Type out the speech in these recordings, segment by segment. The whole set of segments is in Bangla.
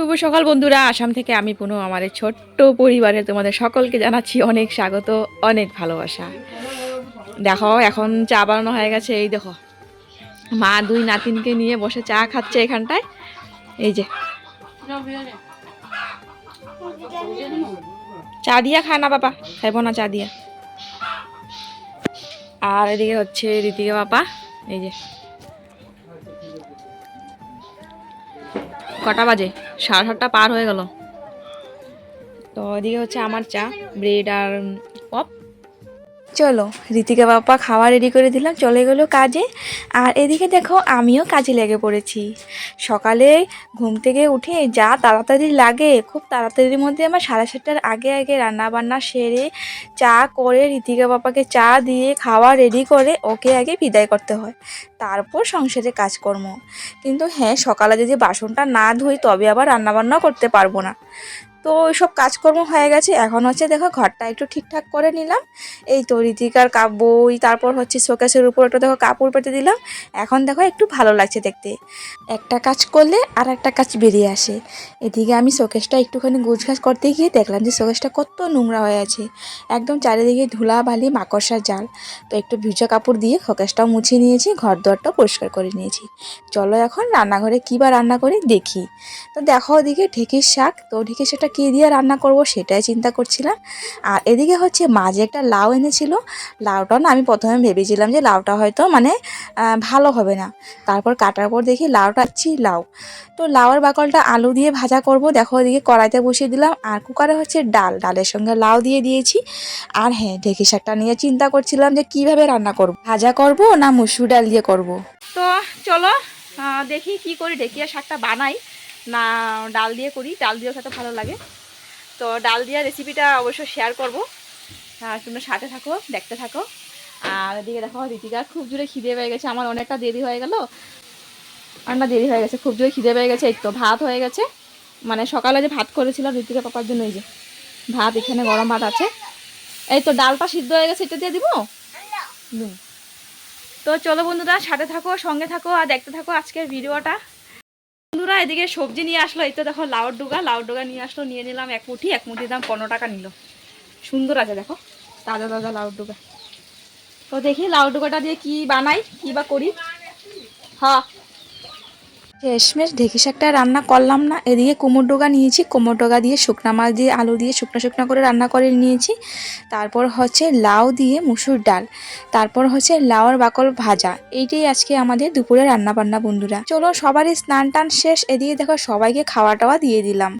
শুভ সকাল বন্ধুরা। আসাম থেকে আমি পুনঃ, আমার ছোট্ট পরিবারে তোমাদের সকলকে জানাচ্ছি অনেক স্বাগত, অনেক ভালোবাসা। দেখো, এখন চা বানানো হয়ে গেছে, এই দেখো। মা দুই নাতিনকে নিয়ে বসে চা খাচ্ছে এখানটায়। এই যে। চা দিয়া খায় না বাবা, খাইবো না চা দিয়া। আর এদিকে হচ্ছে ঋতিকা বাবা, এই যে। কটা বাজে? সাড়ে সাতটা পার হয়ে গেল। তো এদিকে হচ্ছে আমার চা ব্রেড আর পপ। চলো ঋতিকা বাপ্পা খাওয়া রেডি করে দিলাম, চলে গেলো কাজে। আর এদিকে দেখো, আমিও কাজে লেগে পড়েছি। সকালে ঘুম থেকে উঠে যা তাড়াতাড়ি লাগে, খুব তাড়াতাড়ির মধ্যে আমার সাড়ে সাতটার আগে আগে রান্না বান্না সেরে, চা করে ঋতিকা বাপাকে চা দিয়ে খাওয়া রেডি করে ওকে আগে বিদায় করতে হয়। তারপর সংসারে কাজকর্ম। কিন্তু হ্যাঁ সকালে যদি বাসনটা না ধুই, তবে আবার রান্নাবান্নাও করতে পারব না। তো ওইসব কাজকর্ম হয়ে গেছে। এখন হচ্ছে দেখো ঘরটা একটু ঠিকঠাক করে নিলাম। এই তো ঋতিকার বই, তারপর হচ্ছে শোকেসের উপর একটু দেখো কাপড় পেতে দিলাম। এখন দেখো একটু ভালো লাগছে দেখতে। একটা কাজ করলে আর একটা কাজ বেরিয়ে আসে। এদিকে আমি শোকেসটা একটুখানি গুছগাছ করতে গিয়ে দেখলাম যে শোকেসটা কত নোংরা হয়ে আছে। একদম চারিদিকে ধুলা, বালি, মাকড়সার জাল। তো একটু ভিজা কাপড় দিয়ে শোকেশটাও মুছে নিয়েছি ঘর দরটাও পরিষ্কার করে নিয়েছি। চলো এখন রান্নাঘরে কী বা রান্না করি দেখি। তো দেখো ওদিকে ঢেঁকির শাক, তো ঢেঁকির শাকটা কী দিয়ে রান্না করব সেটাই চিন্তা করছিলাম। আর এদিকে হচ্ছে মাঝে একটা লাউ এনেছিল, লাউটা না আমি প্রথমে ভেবেছিলাম যে লাউটা হয়তো মানে ভালো হবে না। তারপর কাটার পর দেখি লাউটা ছি, লাউ। তো লাউয়ের বাকলটা আলু দিয়ে ভাজা করব, দেখো ওদিকে কড়াইতে বসিয়ে দিলাম। আর কুকারে হচ্ছে ডাল, ডালের সঙ্গে লাউ দিয়ে দিয়েছি। আর হ্যাঁ ঢেঁকি শাকটা নিয়ে চিন্তা করছিলাম যে কীভাবে রান্না করব, ভাজা করব না মুসুর ডাল দিয়ে করব। তো চলো দেখি কি করি, ঢেকিয়া শাকটা বানাই। না ডাল দিয়ে করি ডাল দিয়েও খেতে ভালো লাগে। তো ডাল দিয়া রেসিপিটা অবশ্য শেয়ার করব। আর তোমরা সাথে থাকো দেখতে থাকো। আর এদিকে দেখো ঋতিকার খুব জোরে খিদে পেয়ে গেছে। আমার অনেকটা দেরি হয়ে গেল। আর না দেরি হয়ে গেছে খুব জোরে খিদে পেয়ে গেছে। এই তো ভাত হয়ে গেছে। মানে সকালে যে ভাত করেছিলাম ঋতিকা পাপার জন্য এই যে ভাত এখানে গরম ভাত আছে। এই তো ডালটা সিদ্ধ হয়ে গেছে এটা দিয়ে দিব? তো চলো বন্ধুরা সাথে থাকো সঙ্গে থাকো আর দেখতে থাকো আজকের ভিডিওটা বন্ধুরা, এদিকে সবজি নিয়ে আসলো। এই তো দেখো, লাউর ডুগা। লাউর ডুগা নিয়ে আসলো, নিয়ে নিলাম এক মুঠি। এক মুঠি দাম পনেরো টাকা নিল। সুন্দর আছে, দেখো। তাজা তাজা লাউর ডুগা। তো দেখি লাউর ডুগাটা দিয়ে কি বানাই, কি বা করি। হ্যাঁ। শেষমেশ ঢেঁকি শাকটা রান্না করলাম না। এদিকে কোমর ডোগা নিয়েছি, কোমর ডোগা দিয়ে শুকনা মাছ দিয়ে, আলু দিয়ে শুকনো শুকনো করে রান্না করে নিয়েছি। তারপর হচ্ছে লাউ দিয়ে মুসুর ডাল, তারপর হচ্ছে লাউর বাকল ভাজা। এইটাই আজকে আমাদের দুপুরে রান্না বান্না বন্ধুরা। চলো সবারই স্নান টান শেষ, এদিকে দেখো সবাইকে খাওয়া টাওয়া দিয়ে দিলাম।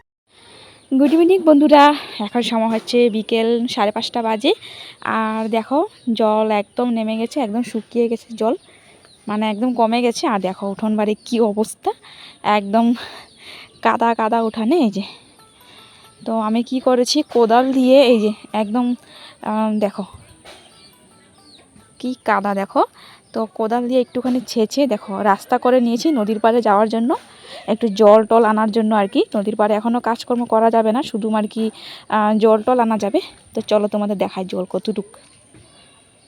গুড ইভিনিং বন্ধুরা, এখন সময় হচ্ছে বিকেল সাড়ে পাঁচটা বাজে। আর দেখো জল একদম নেমে গেছে, একদম শুকিয়ে গেছে জল। মানে একদম কমে গেছে। আর দেখো উঠোন বাড়ি কী অবস্থা। একদম কাদা কাদা উঠানে এই যে। তো আমি কি করেছি? কোদাল দিয়ে এই যে একদম দেখো। কি কাদা দেখো। তো কোদাল দিয়ে একটুখানি ছেঁচে দেখো, রাস্তা করে নিয়েছি নদীর পাড়ে যাওয়ার জন্য। একটু জল টল আনার জন্য আর কি। নদীর পাড়ে এখনও কাজকর্ম করা যাবে না, শুধু আর কি জল টল আনা যাবে। তো চলো তোমাদের দেখায় জল কতটুক।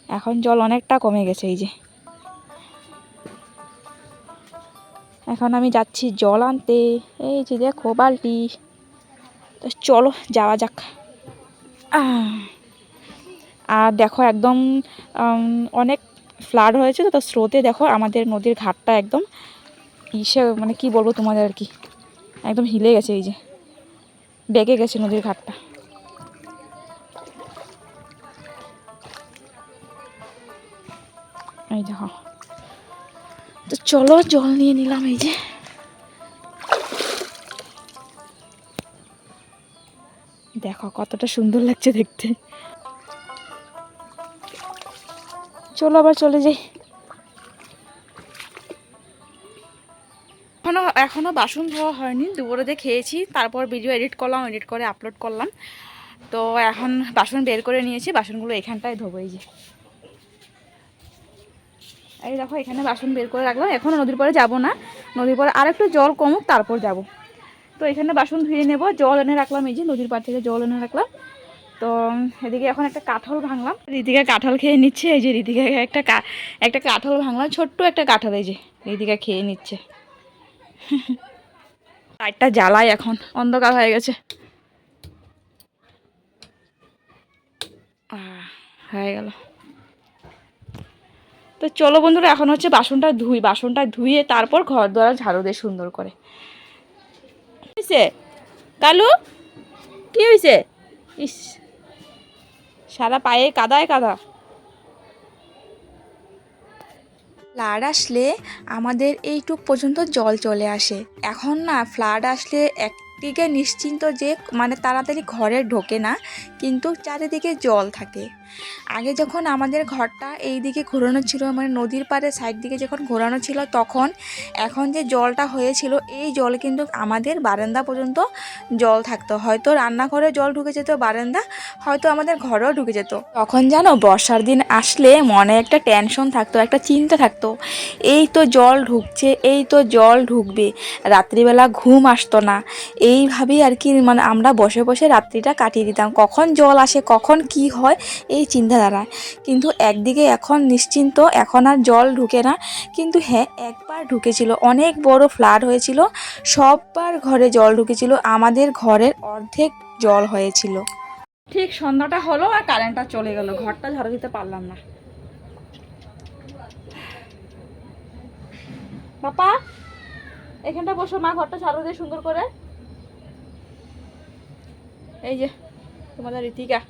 এখন জল অনেকটা কমে গেছে এই যে। এখন আমি যাচ্ছি জল আনতে। এই যে দেখো বালতি। তো চলো, যাওয়া যাক। আর দেখো একদম অনেক ফ্লাড হয়েছে তো স্রোতে দেখো আমাদের নদীর ঘাটটা একদম ইসে মানে কি বলব তোমাদের আর কি, একদম হিলে গেছে এই যে। বেঁকে গেছে নদীর ঘাটটা। এই দেখো। তো চলো, জল নিয়ে নিলাম এই যে। দেখো, কতটা সুন্দর লাগছে দেখতে। চলো, আবার চলে যাই। এখনও এখনও বাসন ধোয়া হয়নি, দুপুরে খেয়েছি, তারপর ভিডিও এডিট করলাম এডিট করে আপলোড করলাম। তো এখন বাসন বের করে নিয়েছি, বাসনগুলো এখানটায় ধোবো এই যে। এই দেখো, এখানে বাসন বের করে রাখলাম। এখনও নদীর পরে যাব না। নদীর পরে আর একটু জল কমুক, তারপর যাব। তো এখানে বাসন ধুয়ে নেব। জল এনে রাখলাম, এই যে নদীর পাড় থেকে জল এনে রাখলাম। তো, এদিকে এখন একটা কাঁঠাল ভাঙলাম। ঋতিকা কাঁঠাল খেয়ে নিচ্ছে, এই যে ঋতিকা একটা একটা কাঁঠাল ভাঙলাম, ছোট্ট একটা কাঁঠাল এই যে ঋতিকা খেয়ে নিচ্ছে। লাইটটা জ্বালাই এখন, অন্ধকার হয়ে গেছে। হয়ে গেল। তো চলো বন্ধুরা, এখন হচ্ছে বাসনটা ধুই। বাসনটা ধুয়ে তারপর ঘর দ্বারা ঝাড়ু দিয়ে সুন্দর করে। হয়েছে কালু? কি হয়েছে ইস, সারা পায়ে কাদায় কাদা। ফ্লাড আসলে আমাদের এইটুক পর্যন্ত জল চলে আসে। এখন না ফ্লাড আসলে একদিকে নিশ্চিন্ত যে মানে তাড়াতাড়ি ঘরে ঢোকে না, কিন্তু চারিদিকে জল থাকে। আগে যখন আমাদের ঘরটা এই দিকে ঘোরানো ছিল মানে নদীর পাড়ে সাইড দিকে যখন ঘোরানো ছিল, তখন এখন যে জলটা হয়েছিল, এই জল কিন্তু আমাদের বারান্দা পর্যন্ত জল থাকতো। হয়তো রান্নাঘরে জল ঢুকে যেত, বারান্দা হয়তো আমাদের ঘরেও ঢুকে যেত। তখন জানো বর্ষার দিন আসলে মনে একটা টেনশন থাকতো, একটা চিন্তা থাকতো। এই তো জল ঢুকছে, এই তো জল ঢুকবে, রাত্রিবেলা ঘুম আসতো না। এইভাবেই আর কি মানে আমরা বসে বসে রাত্রিটা কাটিয়ে দিতাম। কখন জল আসে, কখন কি হয় এই চিন্তাধারা। কিন্তু একদিকে এখন নিশ্চিন্ত, এখন আর জল ঢুকে না। কিন্তু হ্যাঁ একবার ঢুকেছিল, অনেক বড় ফ্লাড হয়েছিল, সববার ঘরে জল ঢুকেছিল, আমাদের ঘরের অর্ধেক জল হয়েছিল। ঠিক সন্ধ্যাটা হলো আর কারেন্টটা চলে গেল, ঘরটা ঝাড়ু দিতে পারলাম না। বাপা এখানটা বসো, মা ঘরটা ঝাড়ু দিয়ে সুন্দর করে। এই যে, তোমাদের রীতিকা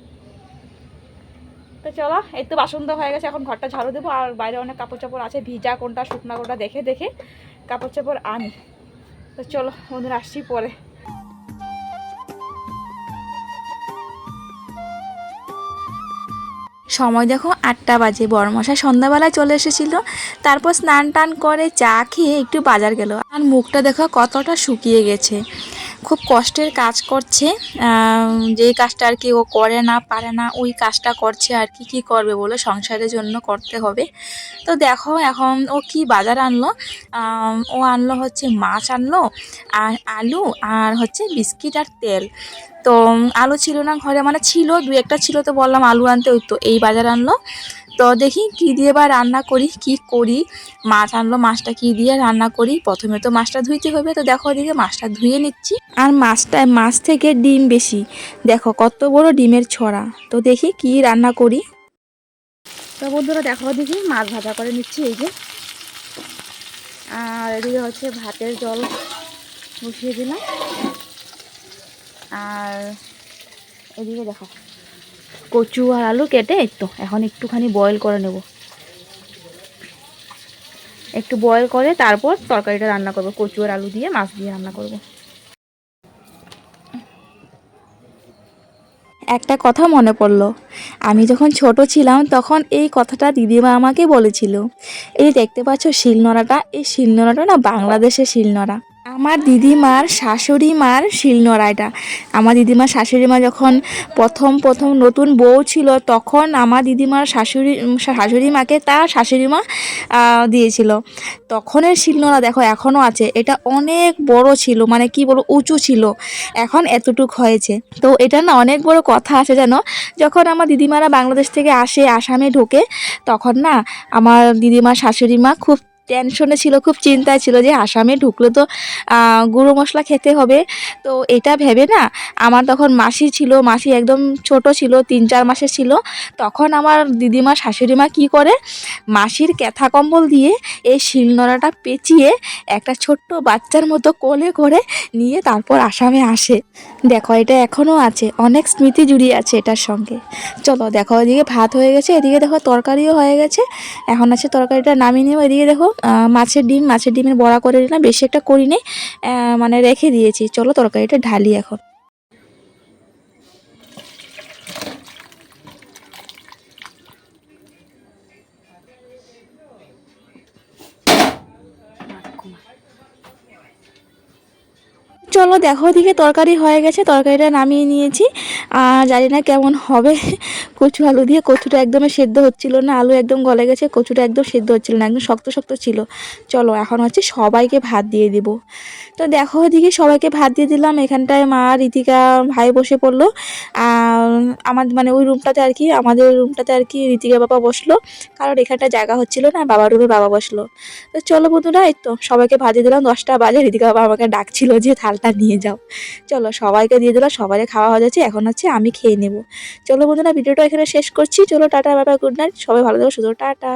তো চলো, এই তো হয়ে গেছে, এখন ঘরটা ঝাড়ু দেবো। আর বাইরে অনেক কাপড় চাপড় আছে, ভিজা কোনটা, শুকনা কোনটা, দেখে দেখে কাপড় চাপড় আনি। তো চলো, বন্ধুরা, আসছি পরে। সময় দেখো, আটটা বাজে বড়মশাই সন্ধ্যাবেলায় চলে এসেছিল। তারপর স্নান টান করে চা খেয়ে একটু বাজার গেল। আর মুখটা দেখো কতটা শুকিয়ে গেছে। খুব কষ্টের কাজ করছে। যে কাজটা আর কি ও করে না, পারে না, ওই কাজটা করছে আর কি কি করবে বলো? সংসারের জন্য করতে হবে। তো দেখো এখন ও কি বাজার আনলো? ও আনলো হচ্ছে মাছ আনলো, আর আলু, আর হচ্ছে বিস্কিট আর তেল। তো আলু ছিল না ঘরে মানে ছিল দু একটা ছিল তো বললাম আলু আনতে, ওই তো এই বাজার আনলো। তো দেখি কি দিয়ে বা রান্না করি, কি করি, মাছ আনলো, মাছটা কি দিয়ে রান্না করি, প্রথমে তো মাছটা ধুইতে হবে, তো দেখো ওদিকে মাছটা ধুয়ে নিচ্ছি। আর মাছটা, মাছ থেকে ডিম বেশি, দেখো কত বড় ডিমের ছড়া, তো দেখি কি রান্না করি। তো বন্ধুরা দেখো দেখি মাছ ভাজা করে নিচ্ছি, এই যে। আর এদিকে হচ্ছে ভাতের জল বসিয়ে দিলাম। আর এদিকে দেখো। কচু আর আলু কেটে তো এখন একটুখানি বয়েল করে নেব। একটু বয়েল করে তারপর তরকারিটা রান্না করব কচু আর আলু দিয়ে মাছ দিয়ে রান্না করব। একটা কথা মনে পড়ল। আমি যখন ছোট ছিলাম তখন এই কথাটা দিদিমা আমাকে বলেছিল। এই দেখতে পাচ্ছ শিলনোড়াটা এই শিলনোড়াটা না বাংলাদেশের শিলনোড়া। আমার দিদিমার শাশুড়ি মার শিলনোড়া এটা আমার দিদিমার শাশুড়ি মা যখন প্রথম প্রথম নতুন বউ ছিল, তখন আমার দিদিমার শাশুড়ি শাশুড়ি মাকে তার শাশুড়ি মা দিয়েছিল। তখনের শিলনোড়া দেখো এখনও আছে। এটা অনেক বড় ছিল মানে কি বলব, উঁচু ছিল। এখন এতটুক হয়েছে। তো এটা না অনেক বড় কথা আছে জানো? যখন আমার দিদিমারা বাংলাদেশ থেকে আসে, আসামে ঢোকে, তখন না আমার দিদিমার শাশুড়ি মা খুব টেনশনে ছিল, খুব চিন্তায় ছিল যে আসামে ঢুকলে তো গুঁড়ো মশলা খেতে হবে। তো এটা ভেবে না, আমার তখন মাসি ছিল, মাসি একদম ছোট ছিল তিন চার মাসের ছিল। তখন আমার দিদিমা শাশুড়ি মা কী করে, মাসির ক্যাথা কম্বল দিয়ে এই শিলনোড়াটা পেঁচিয়ে একটা ছোট্ট বাচ্চার মতো কোলে করে নিয়ে তারপর আসামে আসে। দেখো, এটা এখনও আছে, অনেক স্মৃতি জুড়িয়ে আছে এটার সঙ্গে। চলো, দেখো, এদিকে ভাত হয়ে গেছে, এদিকে দেখো, তরকারিও হয়ে গেছে। এখন আছে তরকারিটা নামিয়ে নেব এদিকে দেখো মাছের ডিম, মাছের ডিমের বড়া করে নিলাম, বেশি একটা করিনি মানে রেখে দিয়েছি। চলো তরকারিটা ঢালি এখন। চলো দেখো দিকে তরকারি হয়ে গেছে, তরকারিটা নামিয়ে নিয়েছি। আর জানি না কেমন হবে। কচু আলু দিয়ে কচুটা একদমই সেদ্ধ হচ্ছিল না, আলু একদম গলে গেছে, কচুটা একদম সেদ্ধ হচ্ছিল না, একদম শক্ত শক্ত ছিল। চলো এখন হচ্ছে সবাইকে ভাত দিয়ে দিব। তো দেখো ওদিকে সবাইকে ভাত দিয়ে দিলাম, এখানটায় মা, রীতিকা, ভাই বসে পড়ল। আর আমাদের মানে ওই রুমটাতে আর কি, আমাদের রুমটাতে আর কি রীতিকা বাবা বসল। কারণ এখানটা জায়গা হচ্ছিল না, বাবার রুমে বাবা বসল। তো চলো বন্ধুরা, এই তো সবাইকে ভাত দিয়ে দিলাম, দশটা বাজে, রীতিকা বাবা আমাকে ডাকছিল যে থালটা নিয়ে যাও। চলো সবাইকে দিয়ে দিলাম সবাই খাওয়া হয়ে যাচ্ছে, এখন হচ্ছে আমি খেয়ে নেব। চলো বন্ধুরা, ভিডিওটা এখানে শেষ করছি। চলো টাটা, বাবা গুড নাইট সবাই ভালো থাকো শুধু টাটা।